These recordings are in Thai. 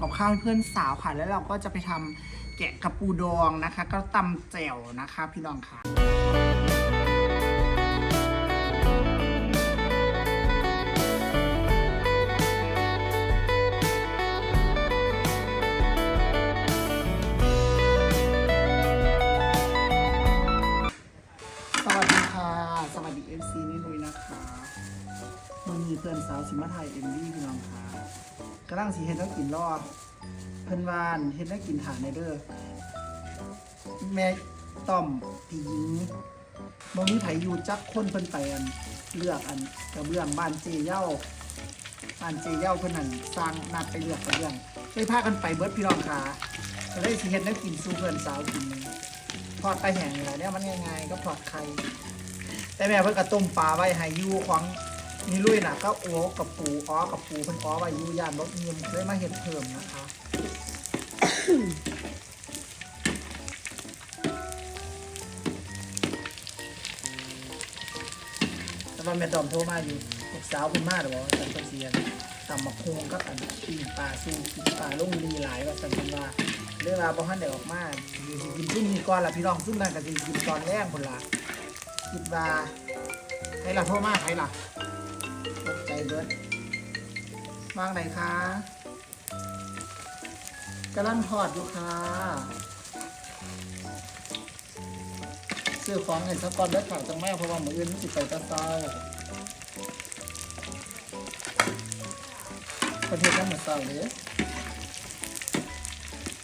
กับข้าวเพื่อนสาวค่ะ แล้วเราก็จะไปทำแกะกระปูดองนะคะ ก็ตำแจ่วนะคะ พี่น้องค่ะ ค่ะ สวัสดีเอฟซีนี่ลุยนะคะมันมีเพื่อนสาวสิมาไทยเอ็มวีพี่น้องค่ะกำลังสีเห็นแล้วกินรอด เพื่อนวานเห็นแล้วกินฐานในเด้อแม่ต้อมพี่หญิงบ่มีไผอยู่จักคนเพิ่นไปอันเลือกอันกระเบื้องบ้านเจเย้าบ้านเจเย้าเพิ่นนั่นสร้างนัดไปเลือกกระเบื้องได้พากันไปเบิดพี่น้องค่ะก็เลยสิเห็นแล้วกินสู้เพื่อนสาวกินทอดปลาแห้งนี่แหละเนี่ยมันง่ายๆก็ทอดไข่ แต่แม่เพิ่นก็ต้มปลาไว้ให้อยู่ของนี่ลุยน่ะก็โอ้กับปูอ้อกับปูเพิ่นอ้อไว้อยู่ย่านรถเงียมเลยมาเฮ็ดเพิ่มนะคะแต่ว่าแม่ดอมโทรมาอยู่ลูกสาวเพิ่นมาหรือว่าจันทร์เสียนตำมะโคงกับอันปิ้งปลาสู้กินปลาลงลีหลายว่าจันทร์ว่าเรื่องราวบ่ทันได้ออกมาอยู่สิกินซุ่มนี้ก่อนล่ะพี่น้องซุ่มนั้นก็สิกินตอนแรกพุ่นล่ะ คิดว่าให้ล่ะโทรมาให้ล่ะตกใจเบิดวางไหนคะกำลังทอดอยู่ค่ะซื้อของให้สักก่อนเด้อค่ะจังแม่เพราะว่ามื้ออื่นมันสิไปตะเช้าประเทศนั้นเหมือนเช้าเลย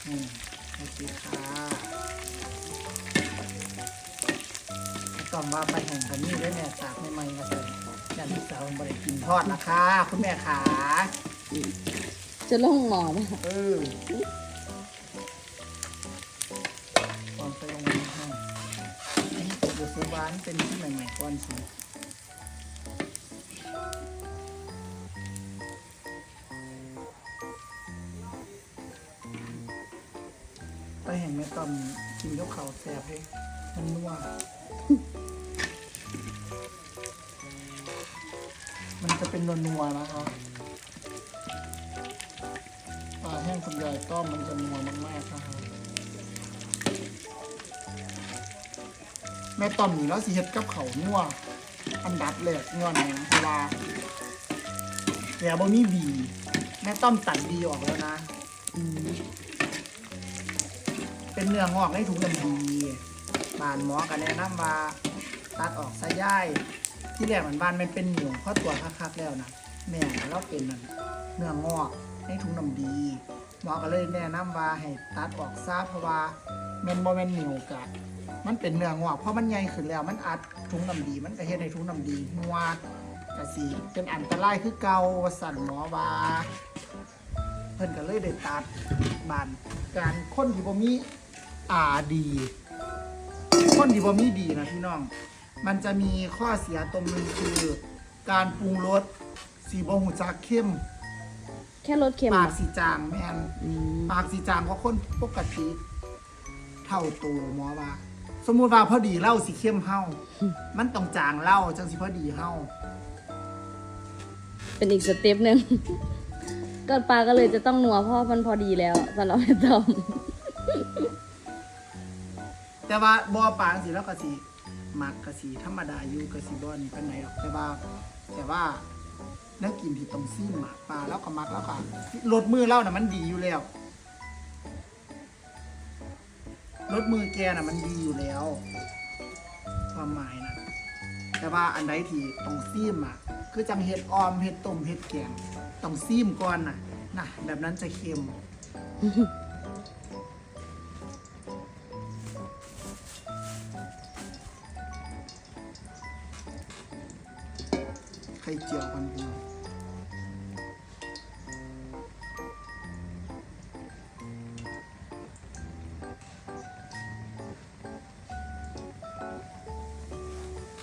อืมโอเคค่ะ ว่าไปแห่งกันนี่ได้แม่ตากใหม่ๆนะเสร็จยันลูกสาวบริกินทอดนะคะ คุณแม่ขาจะลงหมอไหมเออก่อนไปลงมือให้เดี๋ยวซื้อบ้านเป็นที่ใหม่ๆก่อนสิไปแห่งแม่ต้อมกินยกับข้าแซ่บให้มันนัว เป็นนัวๆนะคะปลาแห้งคุณยายต้อมมันจะนัวมากๆนะคะแม่ต้อมนี่แล้วสิเฮ็ดกับเขานัวอันดับแรกย้อนหยังเพราะว่าแกบ่มีบีแม่ต้อมตัดบีออกแล้วนะอืเป็นเนื้องอกในถุงดำดีบานหมอกันแนะนำว่าตัดออกซะย่าย ที่แรกมันบานมันเป็นเหนียวเพราะตัวคักๆแล้วนะแม่เราเป็นนั่นเนื้องอกในถุงดำดีหมอก็เลยแนะนำว่าให้ตัดออกซะเพราะว่าแมันบ่แม่นเหนียวกะมันเป็นเนื้องอกเพราะมันใหญ่ขึ้นแล้วมันอัดถุงน้ำดี มันก็เฮ็ดให้ถุงน้ำดีนัวกะสิเป็นอันตรายคือเก่าสั่นหมอว่าเพิ่นก็เลยได้ตัดบานการค้นที่บ่มีอาดีคนที่บ่มีดีนะพี่น้อง มันจะมีข้อเสียตรงนึงคือ การปรุงรสสีบ่หูจักเข้ม แค่ลดเค็มปากอะสีจางแม่นอืมปากสีจางเพราะคนปกติเท่าตัวหมอว่า สมมุติว่าพอดีเหล้าสีเข้มเฮามันต้องจางเหล้าจังสิพอดีเฮาเป็นอีกสเต็ปหนึ่ง ก็ปลาก็เลยจะต้องนัวเพราะมันพอดีแล้วสำหรับแม่ต้อมแต่ว่าบ่ปางสิแล้วก็สิ มักก็สิธรรมดาอยู่ก็สิบ่นี่ปานไหนหรอกแต่ว่า แต่ว่านักกินที่ต้องซีมหมากปลาแล้วก็มักแล้วก็รสมือเล่าน่ะมันดีอยู่แล้วรสมือแกน่ะมันดีอยู่แล้ว ความหมายนะแต่ว่าอันใดที่ต้องซีมอะ คือจังเห็ดออมเห็ดต้มเห็ดแกงต้องซีมก่อนน่ะนะแบบนั้นจะเค็ม ข่เจียวกันพี่น้อง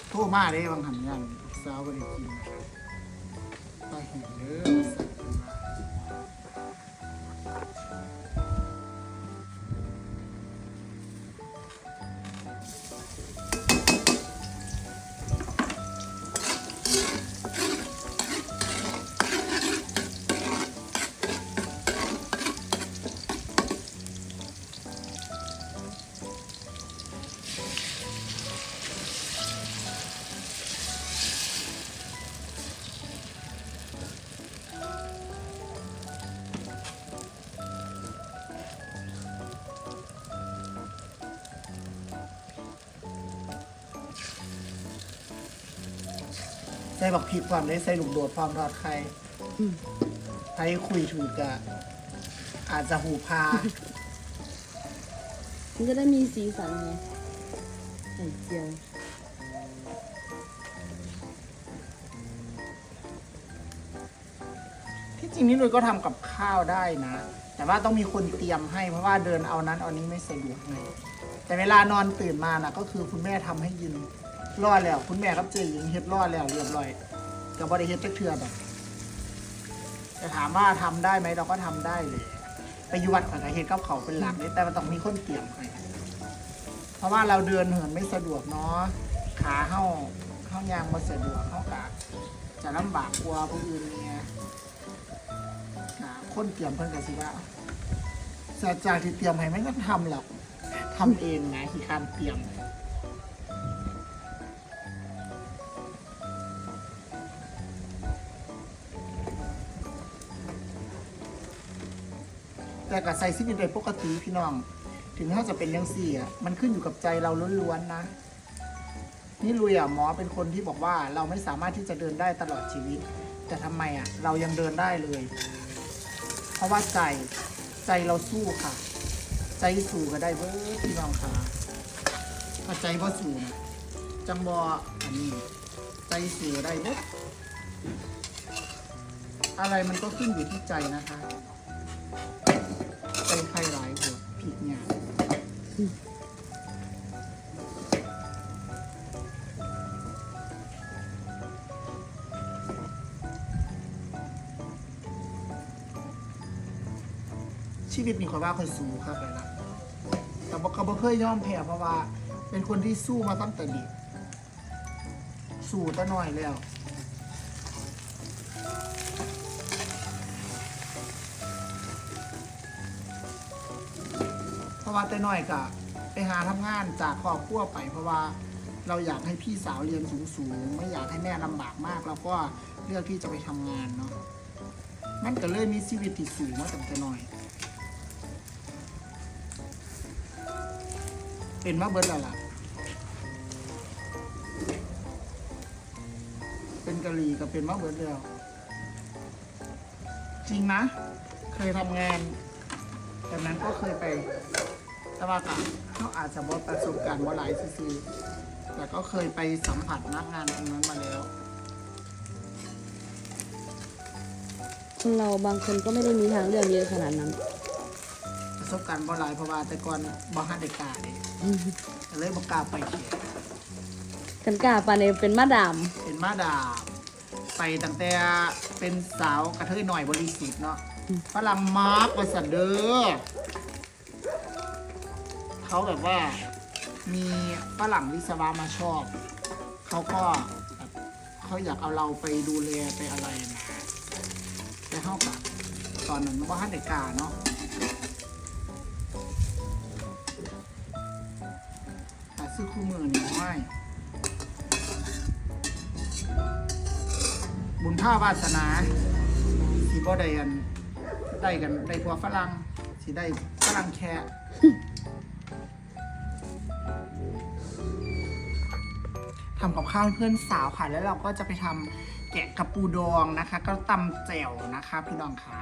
โทรมาเด้บางหันยันสาวก็ได้กินไปเห็นเด้อ ส่ขึ้นมาส่บักพริกความได้ใส่ลูกโดดพร้อมทอดไข่อืมใครคุยถูกกะอาจจะหูพา มันจะได้มีสีสันไงไข่เจียวที่จริงนี่นุ้ยก็ทำกับข้าวได้นะ แต่ว่าต้องมีคนเตรียมให้เพราะว่าเดินเอานั้นเอานี้ไม่สะดวกไงแต่เวลานอนตื่นมานะก็คือคุณแม่ทำให้ยิน รอดแล้ว คุณแม่กับเจหญิงเฮ็ดรอดแล้วเรียบร้อยกับบริเฮ็ดจักเทือแบบจะถามว่าทำได้ไหมเราก็ทำได้เลยไปอยุวัดกับเฮ็ดกับเขาวเป็นหลักเลยแต่มันต้องมีคนเตรียมให้เพราะว่าเราเดินเหินไม่สะดวกเนาะขาเข้าเข้ายางมาสะดวกเข้ากะจะลำบากกลัวาผู้อื่นเนี่ยหาคนเตรียมเพิ่นก็สิว่าจากจากที่เตรียมให้ไม่ก็ทำหรอกทำเองไงที่การเตรียม แต่กับใส่ซิปเป็นปกติพี่น้อง ถึงถ้าจะเป็นยังสี่อะมันขึ้นอยู่กับใจเราล้วนๆนะ นี่ลุยอะหมอเป็นคนที่บอกว่าเราไม่สามารถที่จะเดินได้ตลอดชีวิต แต่ทำไมอะ เรายังเดินได้เลย เพราะว่าใจใจเราสู้ค่ะ ใจสู้ก็ได้เว้ยพี่น้องค่ะถ้าใจบ่สู้นะจังบออันนี้ใจสู้ได้เว้ยอะไรมันก็ขึ้นอยู่ที่ใจนะคะ ใจใครหลายหัวผิดเนี่ยชีวิตนี่ขอยว่าคอยสู้ครับไปละแต่บอกเขาบ่เคยยอมแพ้เพราะว่า เป็นคนที่สู้มาตั้งแต่เด็กสู้ตั้งน้อยแล้วะว่าแต่น้อยก็ไปหาทำงานจากครอบครัวไป เพราะว่าเราอยากให้พี่สาวเรียนสูงๆไม่อยากให้แม่ลำบากมากเราก็เลือกที่จะไปทำงานเนาะมันก็เลยมีชีวิตที่สูงมาตั้งแต่น้อย เป็นมาเบิดแล้วล่ะเป็นกะหรี่ก็เป็นมาเบิดแล้วจริงนะ เคยทำงานแต่นั้นก็เคยไป แต่ว่าก็เขาอาจจะบอประสบการณ์ว่าหลายซื่อๆแต่ก็เคยไปสัมผัสนักงานตรงนั้นมาแล้ว คนเราบางคนก็ไม่ได้มีทางเลือกเยอะขนาดนั้น ประสบการณ์บ่หลายเพราะว่าแต่ก่อนบ่ฮัดเด็กกล้าเลยก็เลยบ่กล้าไปเขียกันกล้าปานในเป็นมาดาม เป็นมาดาบไปตั้งแต่เป็นสาวกระเทยหน่อยบริสุทธิ์เนาะฝรั่งมาร์กว่าสันเดอร์ เขาแบบว่า มีฝรั่งวิศวะมาชอบ เขาก็แบบเขาอยากเอาเราไปดูแลไปอะไรนะแต่เขากับตอนนั้นว่าฮันเด็กกาเนาะแต่ซื้อคู่มือนี่ไม่บุญภาวาสนาสีบ่ได้กันได้กันได้กว่าฝรั่งสิได้ฝรั่งแค่ ทำกับข้าวเพื่อนสาวค่ะ แล้วเราก็จะไปทำแกะกระปูดองนะคะ ก็ตำแจ่วนะคะ พี่น้องค่ะ